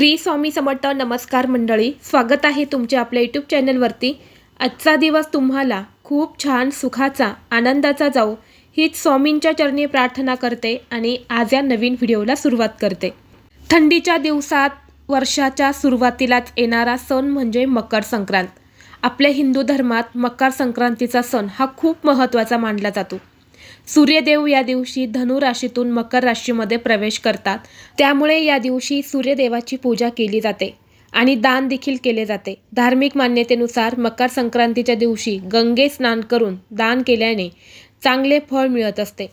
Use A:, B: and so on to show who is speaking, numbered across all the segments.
A: श्री स्वामी समर्थ नमस्कार मंडळी स्वागत आहे तुमचे आपल्या यूट्यूब चॅनलवरती. आजचा दिवस तुम्हाला खूप छान सुखाचा आनंदाचा जाऊ हीच स्वामींच्या चरणी प्रार्थना करते आणि आज या नवीन व्हिडिओला सुरुवात करते. थंडीच्या दिवसात वर्षाच्या सुरुवातीलाच येणारा सण म्हणजे मकर संक्रांत. आपल्या हिंदू धर्मात मकर संक्रांतीचा सण हा खूप महत्त्वाचा मानला जातो. सूर्यदेव या दिवशी धनु राशीतून मकर राशीमध्ये प्रवेश करतात. त्यामुळे या दिवशी सूर्यदेवाची पूजा केली जाते आणि दान देखील केले जाते. धार्मिक मान्यतेनुसार मकर संक्रांतीच्या दिवशी गंगे स्नान करून दान केल्याने चांगले फळ मिळत असते.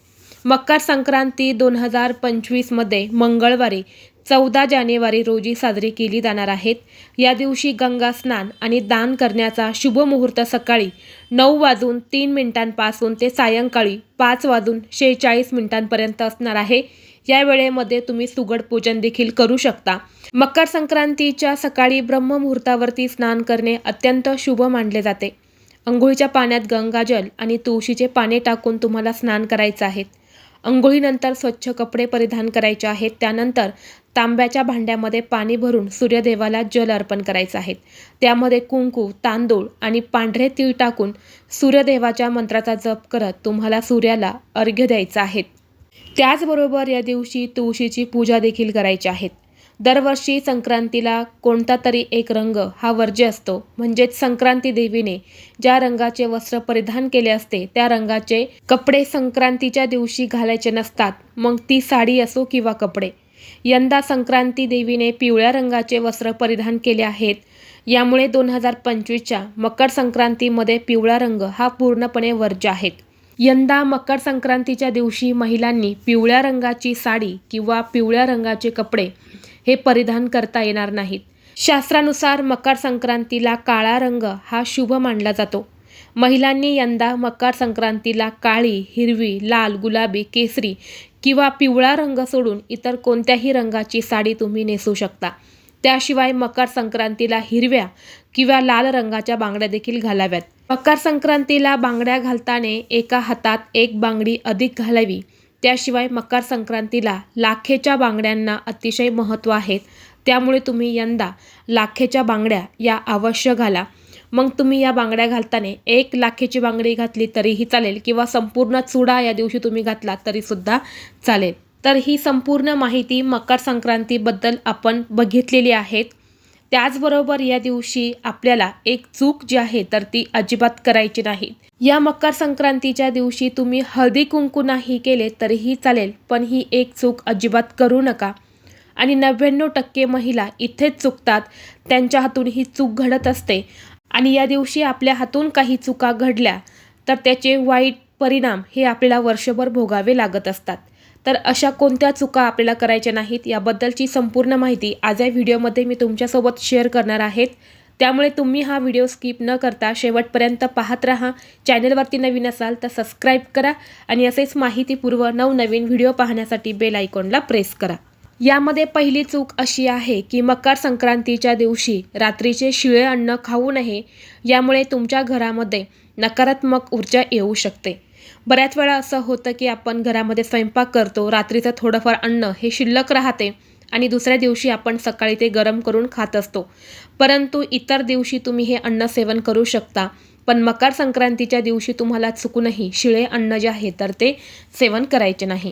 A: मकर संक्रांती दोन हजार पंचवीसमध्ये मंगळवारी चौदा जानेवारी रोजी साजरी केली जाणार आहेत. या दिवशी गंगा स्नान आणि दान करण्याचा शुभ मुहूर्त सकाळी नऊ वाजून तीन मिनिटांपासून ते सायंकाळी पाच वाजून शेहेचाळीस मिनिटांपर्यंत असणार आहे. या वेळेमध्ये तुम्ही सुगड पूजन देखील करू शकता. मकर संक्रांतीच्या सकाळी ब्रह्ममुहूर्तावरती स्नान करणे अत्यंत शुभ मानले जाते. अंघोळीच्या पाण्यात गंगाजल आणि तुळशीचे पाने टाकून तुम्हाला स्नान करायचं आहे अंघोळीनंतर स्वच्छ कपडे परिधान करायचे आहेत. त्यानंतर तांब्याच्या भांड्यामध्ये पाणी भरून सूर्यदेवाला जल अर्पण करायचं आहे. त्यामध्ये कुंकू तांदूळ आणि पांढरे तीळ टाकून सूर्यदेवाच्या मंत्राचा जप करत तुम्हाला सूर्याला अर्घ्य द्यायचा आहे. त्याचबरोबर या दिवशी तुळशीची पूजा देखील करायची आहेत दरवर्षी संक्रांतीला कोणता तरी एक रंग हा वर्ज्य असतो. म्हणजेच संक्रांती देवीने ज्या रंगाचे वस्त्र परिधान केले असते त्या रंगाचे कपडे संक्रांतीच्या दिवशी घालायचे नसतात. मग ती साडी असो किंवा कपडे यंदा संक्रांती देवीने पिवळ्या रंगाचे वस्त्र परिधान केले आहेत. यामुळे दोन हजार पंचवीसच्या मकर संक्रांतीमध्ये पिवळा रंग हा पूर्णपणे वर्ज्य आहे. यंदा मकर संक्रांतीच्या दिवशी महिलांनी पिवळ्या रंगाची साडी किंवा पिवळ्या रंगाचे कपडे हे परिधान करता येणार नाहीत. शास्त्रानुसार मकर संक्रांतीला काळा रंग हा शुभ मानला जातो. महिलांनी यंदा मकर संक्रांतीला काळी हिरवी लाल गुलाबी केसरी किंवा पिवळा रंग सोडून इतर कोणत्याही रंगाची साडी तुम्ही नेसू शकता. त्याशिवाय मकर संक्रांतीला हिरव्या किंवा लाल रंगाच्या बांगड्या देखील घालाव्यात. मकर संक्रांतीला बांगड्या घालताना एका हातात एक बांगडी अधिक घालावी. त्याशिवाय मकर संक्रांतीला लाखेच्या बांगड्यांना अतिशय महत्त्व आहे. त्यामुळे तुम्ही यंदा लाखेच्या बांगड्या या अवश्य घाला. मग तुम्ही या बांगड्या घालताना एक लाखेची बांगडी घातली तरीही चालेल किंवा संपूर्ण चुडा या दिवशी तुम्ही घातला तरीसुद्धा चालेल. तर ही संपूर्ण माहिती मकर संक्रांतीबद्दल आपण बघितलेली आहेत. त्याचबरोबर या दिवशी आपल्याला एक चूक जी आहे तर ती अजिबात करायची नाही. या मकर संक्रांतीच्या दिवशी तुम्ही हळदी कुंकू नाही केले तरीही चालेल पण ही एक चूक अजिबात करू नका. आणि नव्याण्णव टक्के महिला इथेच चुकतात त्यांच्या हातून ही चूक घडत असते. आणि या दिवशी आपल्या हातून काही चुका घडल्या तर त्याचे वाईट परिणाम हे आपल्याला वर्षभर भोगावे लागत असतात. तर अशा कोणत्या चुका आपल्याला करायच्या नाहीत याबद्दलची संपूर्ण माहिती आज या व्हिडिओमध्ये मी तुमच्यासोबत शेअर करणार आहेत. त्यामुळे तुम्ही हा व्हिडिओ स्किप न करता शेवटपर्यंत पाहत राहा. चॅनलवरती नवीन असाल तर सबस्क्राईब करा आणि असेच माहितीपूर्व नवनवीन व्हिडिओ पाहण्यासाठी बेल आयकॉनला प्रेस करा. यामध्ये पहिली चूक अशी आहे की मकर संक्रांतीच्या दिवशी रात्रीचे शिळे अन्न खाऊ नये यामुळे तुमच्या घरामध्ये नकारात्मक ऊर्जा येऊ शकते. बऱ्याच वेळा असं होतं की आपण घरामध्ये स्वयंपाक करतो रात्रीचं थोडंफार अन्न हे शिल्लक राहते आणि दुसऱ्या दिवशी आपण सकाळी ते गरम करून खात असतो. परंतु इतर दिवशी तुम्ही हे अन्न सेवन करू शकता पण मकर संक्रांतीच्या दिवशी तुम्हाला चुकूनही शिळे अन्न जे आहे तर ते सेवन करायचे नाही.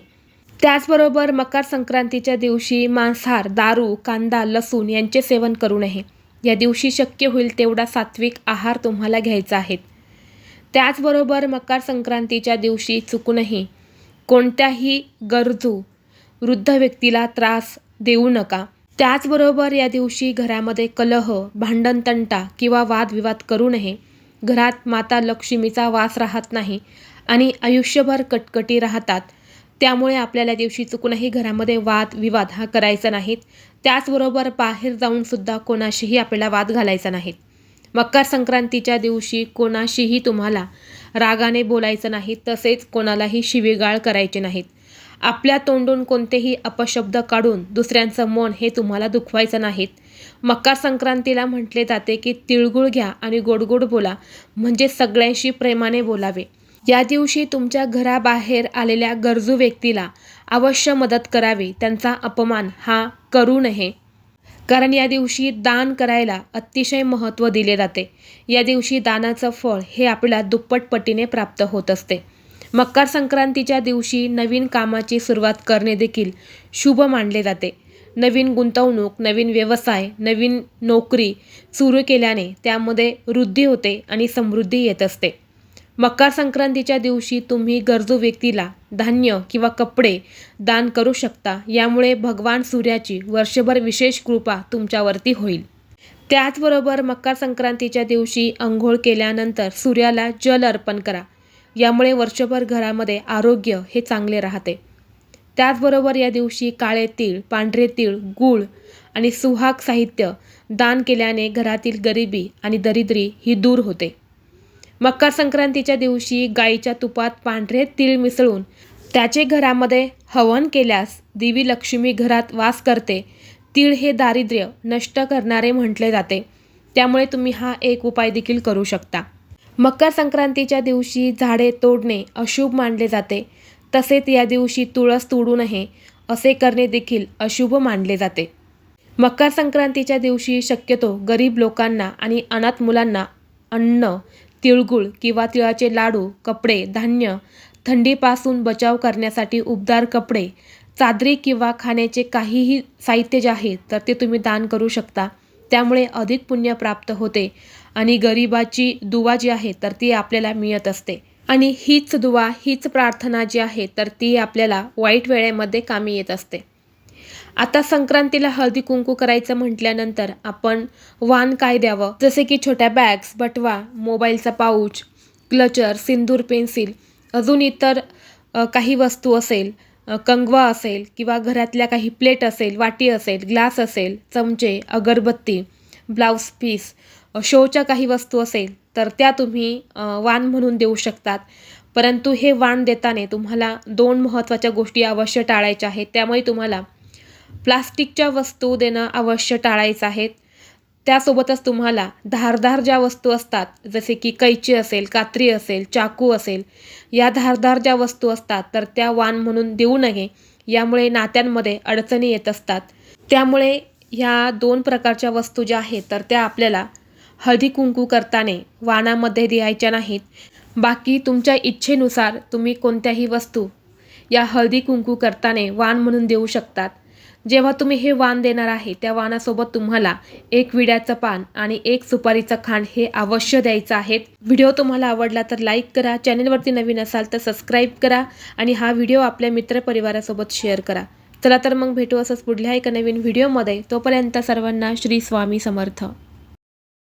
A: त्याचबरोबर मकर संक्रांतीच्या दिवशी मांसाहार दारू कांदा लसूण यांचे सेवन करू नये. या दिवशी शक्य होईल तेवढा सात्विक आहार तुम्हाला घ्यायचा आहे. त्याचबरोबर मकर संक्रांतीच्या दिवशी चुकूनही कोणत्याही गरजू वृद्ध व्यक्तीला त्रास देऊ नका. त्याचबरोबर या दिवशी घरामध्ये कलह भांडणतंटा किंवा वादविवाद करू नये. घरात माता लक्ष्मीचा वास राहत नाही आणि आयुष्यभर कटकटी राहतात. त्यामुळे आपल्याला दिवशी चुकूनही घरामध्ये वाद विवाद हा करायचा नाहीत. त्याचबरोबर बाहेर जाऊनसुद्धा कोणाशीही आपल्याला वाद घालायचा नाहीत. मकर संक्रांतीच्या दिवशी कोणाशीही तुम्हाला रागाने बोलायचं नाही तसेच कोणालाही शिवीगाळ करायचे नाहीत. आपल्या तोंडून कोणतेही अपशब्द काढून दुसऱ्यांचं मन हे तुम्हाला दुखवायचं नाहीत. मकर संक्रांतीला म्हटले जाते की तिळगुळ घ्या आणि गोडगोड बोला म्हणजे सगळ्यांशी प्रेमाने बोलावे. या दिवशी तुमच्या घराबाहेर आलेल्या गरजू व्यक्तीला अवश्य मदत करावी. त्यांचा अपमान हा करू नये. कारण या दिवशी दान करायला अतिशय महत्त्व दिले जाते. या दिवशी दानाचं फळ हे आपल्याला दुप्पट पटीने प्राप्त होत असते. मकर संक्रांतीच्या दिवशी नवीन कामाची सुरुवात करणे देखील शुभ मानले जाते. नवीन गुंतवणूक नवीन व्यवसाय नवीन नोकरी सुरू केल्याने त्यामध्ये वृद्धी होते आणि समृद्धी येत असते. मकर संक्रांतीच्या दिवशी तुम्ही गरजू व्यक्तीला धान्य किंवा कपडे दान करू शकता. यामुळे भगवान सूर्याची वर्षभर विशेष कृपा तुमच्यावरती होईल. त्याचबरोबर मकर संक्रांतीच्या दिवशी अंघोळ केल्यानंतर सूर्याला जल अर्पण करा. यामुळे वर्षभर घरामध्ये आरोग्य हे चांगले राहते. त्याचबरोबर या दिवशी काळे तीळ पांढरे तीळ गूळ आणि सुहाग साहित्य दान केल्याने घरातील गरिबी आणि दरिद्री ही दूर होते. मकर संक्रांतीच्या दिवशी गाईच्या तुपात पांढरे तीळ मिसळून त्याचे घरामध्ये हवन केल्यास देवी लक्ष्मी घरात वास करते. तीळ हे दारिद्र्य नष्ट करणारे म्हटले जाते. त्यामुळे तुम्ही हा एक उपाय देखील करू शकता. मकर संक्रांतीच्या दिवशी झाडे तोडणे अशुभ मानले जाते. तसेच या दिवशी तुळस तोडू नये असे करणे देखील अशुभ मानले जाते. मकर संक्रांतीच्या दिवशी शक्यतो गरीब लोकांना आणि अनाथ मुलांना अन्न तिळगुळ किंवा तिळाचे लाडू कपडे धान्य थंडीपासून बचाव करण्यासाठी उबदार कपडे चादरी किंवा खाण्याचे काहीही साहित्य जे आहे तर ते तुम्ही दान करू शकता. त्यामुळे अधिक पुण्य प्राप्त होते आणि गरिबाची दुवा जी आहे तर ती आपल्याला मिळत असते. आणि हीच दुवा हीच प्रार्थना जी आहे तर ती आपल्याला वाईट वेळेमध्ये कामी येत असते. आता संक्रांतीला हळदी कुंकू करायचं म्हटल्यानंतर आपण वाण काय द्यावं? जसे की छोट्या बॅग्स बटवा मोबाईलचा पाऊच क्लचर सिंदूर पेन्सिल अजून इतर काही वस्तू असेल कंगवा असेल किंवा घरातल्या काही प्लेट असेल वाटी असेल ग्लास असेल चमचे अगरबत्ती ब्लाऊज पीस शोच्या काही वस्तू असेल तर त्या तुम्ही वाण म्हणून देऊ शकतात. परंतु हे वाण देताना तुम्हाला दोन महत्त्वाच्या गोष्टी अवश्य टाळायच्या आहेत. त्यामुळे तुम्हाला प्लास्टिकच्या वस्तू देणं अवश्य टाळायचं आहेत त्यासोबतच तुम्हाला धारदार ज्या वस्तू असतात जसे की कैची असेल कात्री असेल चाकू असेल या धारदार ज्या वस्तू असतात तर त्या वाण म्हणून देऊ नये. यामुळे नात्यांमध्ये अडचणी येत असतात. त्यामुळे ह्या दोन प्रकारच्या वस्तू ज्या आहेत तर त्या आपल्याला हळदी कुंकू करताने वाणामध्ये द्यायच्या नाहीत. बाकी तुमच्या इच्छेनुसार तुम्ही कोणत्याही वस्तू या हळदी कुंकू करताने वाण म्हणून देऊ शकतात. जेव्हा तुम्ही हे वाण देणार आहे त्या वाणासोबत तुम्हाला एक विड्याचं पान आणि एक सुपारीचं खांड हे अवश्य द्यायचं आहे व्हिडिओ तुम्हाला आवडला तर लाईक करा चॅनलवरती नवीन असाल तर सबस्क्राईब करा आणि हा व्हिडिओ आपल्या मित्रपरिवारासोबत शेअर करा. चला तर मग भेटू असंच पुढल्या एका नवीन व्हिडिओमध्ये. तोपर्यंत सर्वांना श्री स्वामी समर्थ.